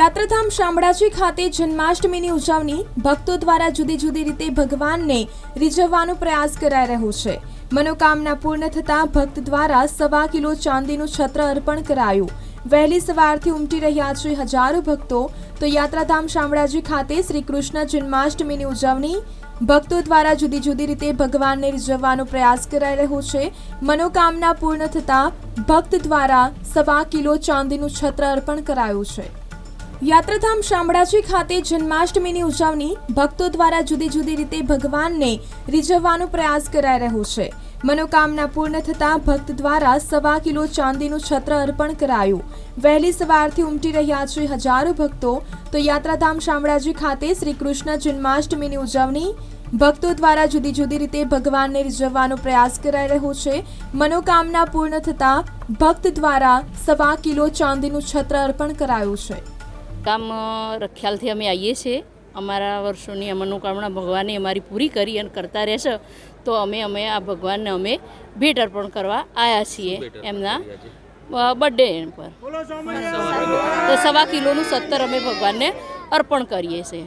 યાત્રાધામ શામળાજી ખાતે જન્માષ્ટમીની ઉજવણી ભક્તો દ્વારા જુદી જુદી રીતે ભગવાનને રીઝવવાનો પ્રયાસ કરાઈ રહ્યો છે. મનોકામના પૂર્ણ થતાં ભક્ત દ્વારા સવા કિલો ચાંદીનું છત્ર અર્પણ કરાયું. વહેલી સવારથી ઉમટી રહ્યા છે હજારો ભક્તો. તો યાત્રાધામ શામળાજી ખાતે શ્રી કૃષ્ણ જન્માષ્ટમીની ઉજવણી ભક્તો દ્વારા જુદી જુદી રીતે ભગવાનને રીઝવવાનો પ્રયાસ કરાઈ રહ્યો છે. મનોકામના પૂર્ણ થતાં ભક્ત દ્વારા સવા કિલો ચાંદીનું છત્ર અર્પણ કરાયું છે. યાત્રાધામ શામળાજી ખાતે જન્માષ્ટમીની ઉજવણી ભક્તો દ્વારા જુદી જુદી રીતે ભગવાનને રીઝવવાનો પ્રયાસ કરાઈ રહ્યો છે. મનોકામના પૂર્ણ થતાં ભક્ત દ્વારા સવા કિલો ચાંદીનું છત્ર અર્પણ કરાયું. વહેલી સવારથી ઉમટી રહ્યા છે હજારો ભક્તો. તો યાત્રાધામ શામળાજી ખાતે શ્રી કૃષ્ણ જન્માષ્ટમીની ઉજવણી ભક્તો દ્વારા જુદી જુદી રીતે ભગવાનને રીઝવવાનો પ્રયાસ કરાઈ રહ્યો છે. મનોકામના પૂર્ણ થતાં ભક્ત દ્વારા સવા કિલો ચાંદીનું છત્ર અર્પણ કરાયું છે. કામ ખ્યાલથી અમે આવીએ છીએ. અમારા વર્ષોની મનોકામના ભગવાને અમારી પૂરી કરી અને કરતા રહેશે. તો અમે અમે આ ભગવાનને અમે ભેટ અર્પણ કરવા આવ્યા છીએ એમના બર્થડે પર. તો સવા કિલોનું સત્તર અમે ભગવાનને અર્પણ કરીએ છીએ.